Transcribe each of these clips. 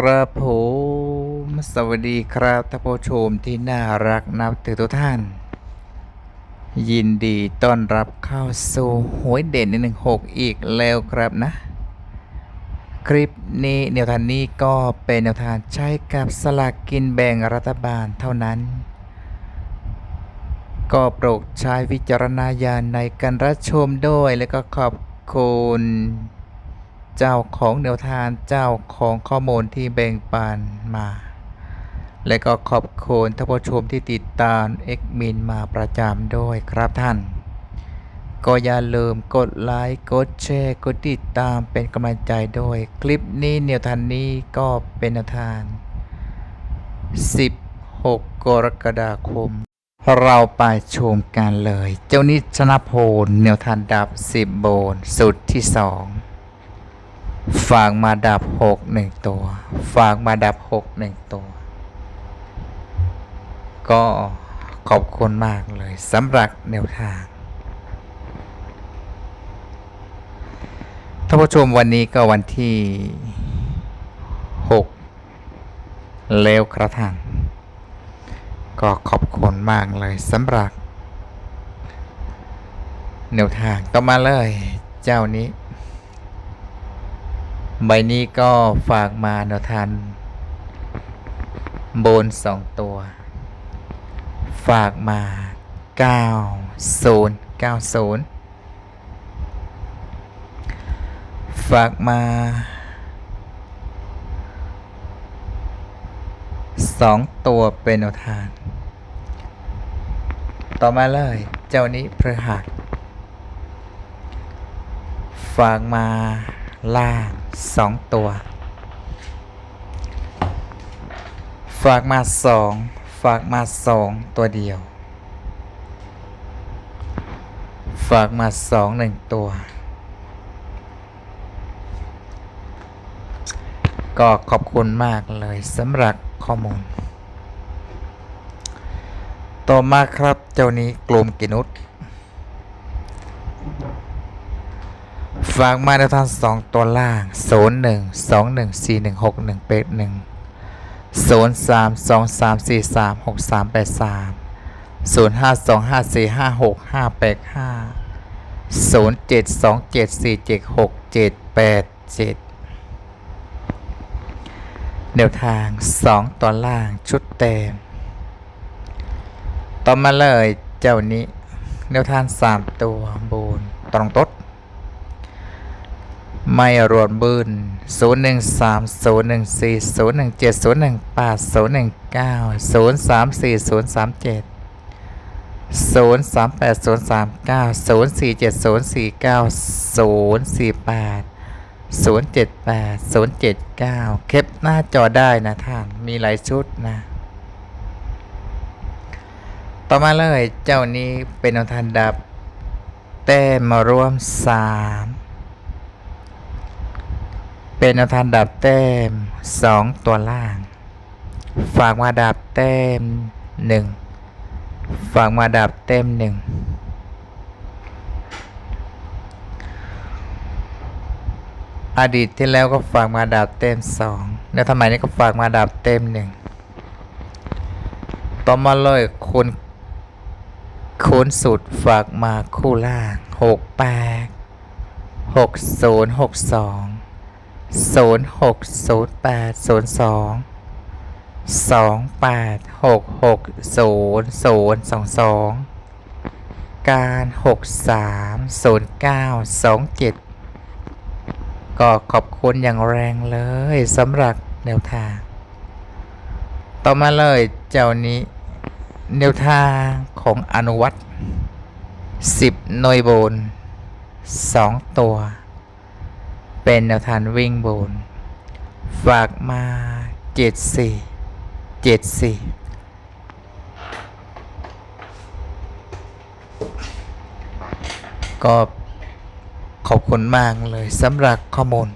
ครับผมสวัสดีครับท่านผู้ชมที่น่ารักนับถือทุกท่าน ยินดีต้อนรับเข้าสู่หวยเด่นหนึ่งหกอีกแล้วครับนะ คลิปนี้แนวทางนี้ก็เป็นแนวทางใช้กับสลากกินแบ่งรัฐบาลเท่านั้น ก็โปรดใช้วิจารณญาณในการรับชมด้วย แล้วก็ขอบคุณ เจ้าของแนวทางเจ้าของข้อมูลที่แบ่งปันมา และก็ขอบคุณท่านผู้ชมที่ติดตามเอ็กมินมาประจำด้วยครับท่าน ก็อย่าลืมกดไลค์กดแชร์กดติดตามเป็นกำลังใจด้วยคลิปนี้แนวทางนี้ก็เป็นแนวทาง 16 กรกฎาคมเราไปชมกันเลย เจ้านิชนพลแนวทางดับ 10 โบนสุดที่2 ฝากมาดับ6 1ตัว ฝากมาดับ6 1ตัว ก็ขอบคุณมากเลยสำหรับแนวทางท่านผู้ชมวันนี้ก็วันที่ 6 แล้วกระทั่งก็ขอบคุณมากเลยสำหรับแนวทางต่อมาเลยเจ้านี้ ใบนี้ก็ฝากมาแนวทางโบนสองตัว ฝากมา90 90ฝากมาสองตัวเป็นแนวทางต่อมาเลย เจ้านี้พฤหัสฝากมาล่าง สองตัว ฝากมาสองฝากมาสองตัวเดียว ฝากมาสองหนึ่งตัว ก็ขอบคุณมากเลยสำหรับข้อมูล ต่อมาครับเจ้านี้กลุ่มกินุษ ฝากมาในทางสองตัวล่างศูนย์หนึ่งสองหนึ่งสี่หนึ่งหกหนึ่งเป็ดหนึ่งศูนย์สามสองสามสี่สามหกสามแปดสามศูนย์ห้าสองห้าสี่ห้าหกห้าแปดห้าศูนย์เจ็ดสองเจ็ดสี่เจ็ดหกเจ็ดแปดเจ็ดแนวทางสองตัวล่างชุดเต็มต่อมาเลยเจ้านี้แนวทางสามตัวบูนตรงตด ไม่รวมบุญ013 014 017 018 019 034 037 038 039 047 049 048 078 079 เค็หน้าจอได้นะท่าน มีหลายชุดนะ ต่อมาเลยเจ้านี้เป็นองทันดับ แต้มมาร่วม 3 เป็นอันทันดับแต้มสองตัวล่าง ฝากมาดับแต้มหนึ่งฝากมาดับแต้มหนึ่งอดีตที่แล้วก็ฝากมาดับเต็มสองแล้วทำไมนี้ก็ฝากมาดับเต็มหนึ่งต่อมาเลยคุณคูณสุดฝากมาคู่ล่างหกแปดห กศูนย์หกศูนย์หกศูนย์แปดศูนย์สองสองแปดหกหกศูนย์ศูนย์สองสองการหกสามศูนย์เก้าสองเจ็ดก็ขอบคุณอย่างแรงเลยสำหรับแนวทาง ต่อมาเลยเจ้านี้แนวทางของอนุวัตสิบหน่วยโบนสองตัว เป็นแนวทางวิ่งโบน ฝากมาเจ็ดสี่เจ็ดสี่ก็ขอบคุณมากเลยสำหรับข้อมูล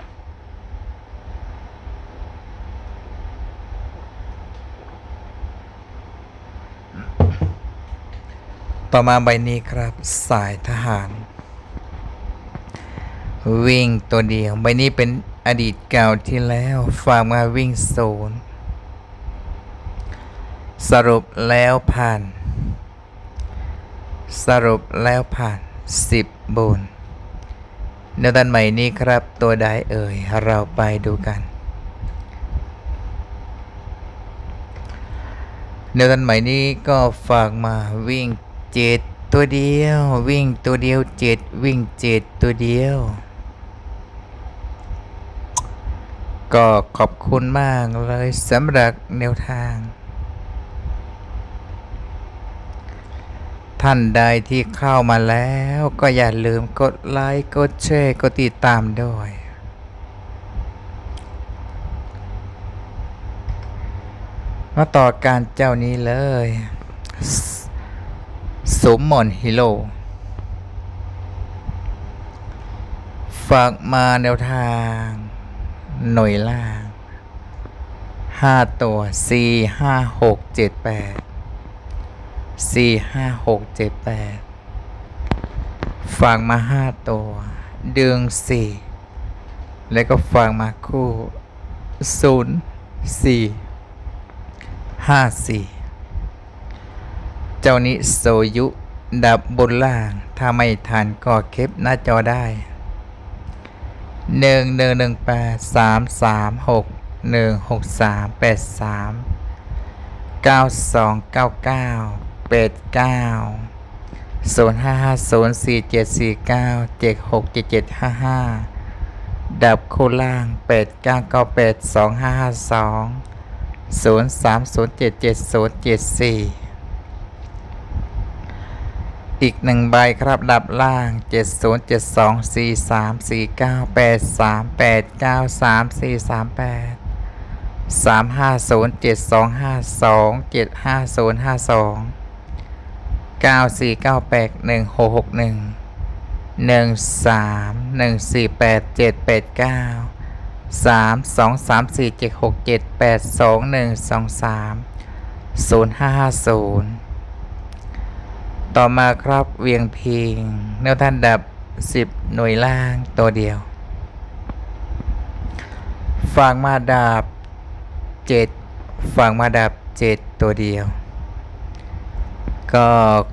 ต่อมาใบนี้ครับสายทหาร วิ่งตัวเดียวใบนี้เป็นอดีตเก่าที่แล้วฝากมาวิ่งศูนย์สรุปแล้วผ่าน สรุปแล้วผ่านสิบบนแนวตันใหม่นี้ครับตัวใดเอ่ย เราไปดูกันแนวตันใหม่นี้ก็ฝากมาวิ่งเจ็ดตัวเดียว วิ่งตัวเดียวเจ็ดวิ่งเจ็ดตัวเดียว ก็ขอบคุณมากเลยสำหรับแนวทาง ท่านใดที่เข้ามาแล้วก็อย่าลืมกดไลค์กดแชร์กดติดตามด้วย มาต่อการเจ้านี้เลยสมมอนฮิโลฝากมาแนวทาง หน่วยล่างห้าตัวสี่ห้าหกเจ็ดแปดสี่ห้าหกเจ็ดแปดฝากมาห้าตัว ดึงสี่แล้วก็ฝากมาคู่ศูนย์สี่ห้าสี่เจ้านี้โซยุดับบนล่าง ถ้าไม่ทันก็เก็บหน้าจอได้ หนึ่งหนึ่งหนึ่งแปดสามสามหกหนึ่งหกสามแปดสามเก้าสองเก้าเก้าแปดเก้าศูนย์ห้าห้าศูนย์สี่เจ็ดสี่เก้าเจ็ดหกเจ็ดเจ็ดห้าห้าดับคู่ล่างแปดเก้าเก้าแปดสองห้าห้าสองศูนย์สามศูนย์เจ็ดเจ็ดศูนย์เจ็ดสี่ อีกหนึ่งใบครับดับล่าง 70 72 43 49 83 89 34 38 350 7252 750 52 9498 1661 13 1487 89 3 2 3 4 7 6 7 8 2 1 2 3 0550 ต่อมาครับเวียงพิงแนวท่านดับ 10 หน่วยล่างตัวเดียว ฝั่งมาดับ 7 ฝั่งมาดับ 7 ตัวเดียว ก็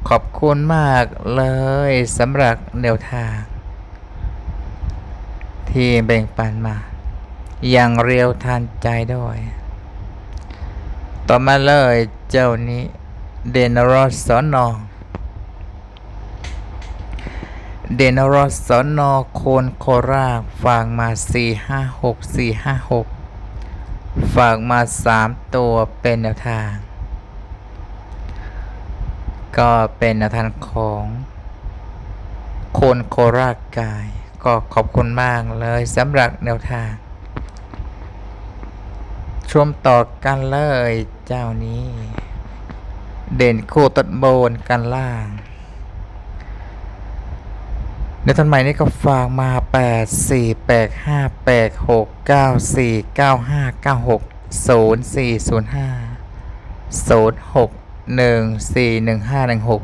ขอบคุณมากเลยสำหรับแนวทาง ที่แบ่งปันมา อย่างเร็วทันใจด้วย ต่อมาเลยเจ้านี้เดนรอสสอนอง เดนรอสสอนอโคนโคราชฝากมา 4 5 6 4 5 6 ฝากมา 3 ตัวเป็นแนวทาง ก็เป็นแนวทางของโคนโคราชกาย ก็ขอบคุณมากเลยสำหรับแนวทาง ชมต่อกันเลยเจ้านี้ เด่นคู่ตัดโบนกันล่าง ในทันใหม่นี้ก็ฝากมา 8 4 8 5 8 6 9 4 9 5 9 6 0 4 0 5 0 6 1 4 1 5 1 6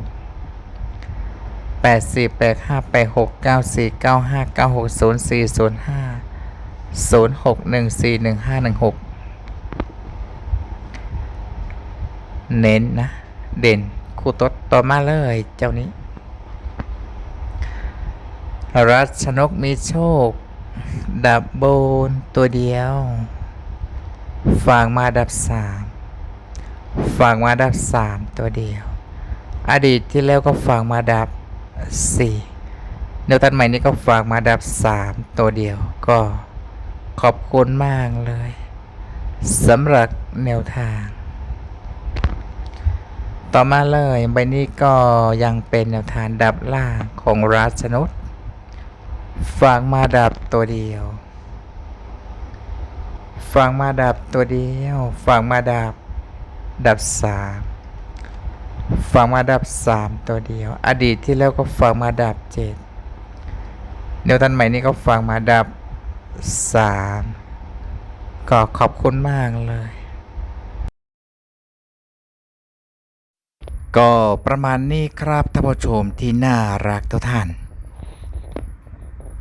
8 4 8 5 8 6 9 4 9 5 9 6 0 4 0 5 0 6 1 4 1 5 1 6 เน้นนะ เด่นคู่ตดต่อมาเลยเจ้านี้ รัชนกมีโชค ดับโบนตัวเดียว ฝากมาดับสามฝากมาดับสามตัวเดียว อดีตที่แล้วก็ฝากมาดับสี่แนวตันใหม่นี้ก็ฝากมาดับสามตัวเดียว ก็ขอบคุณมากเลยสำหรับแนวทาง ต่อมาเลยใบนี้ก็ยังเป็นแนวทางดับล่างของราชนุช ฝากมาดับตัวเดียวฝากมาดับตัวเดียวฝากมาดับ ดับสามฝากมาดับสามตัวเดียว อดีตที่แล้วก็ฝากมาดับเจ็ดเดี๋ยวทันใหม่นี้ก็ฝากมาดับสามก็ขอบคุณมากเลย ก็ประมาณนี้ครับท่านผู้ชมที่น่ารักทุกท่าน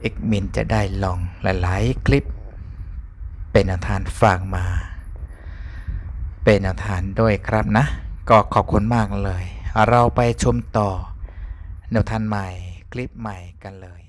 เอกมินจะได้ลองหลาย ๆ คลิป เป็นแนวทางฝากมา เป็นแนวทางด้วยครับนะ ก็ขอบคุณมากเลย เราไปชมต่อแนวทางใหม่คลิปใหม่กันเลย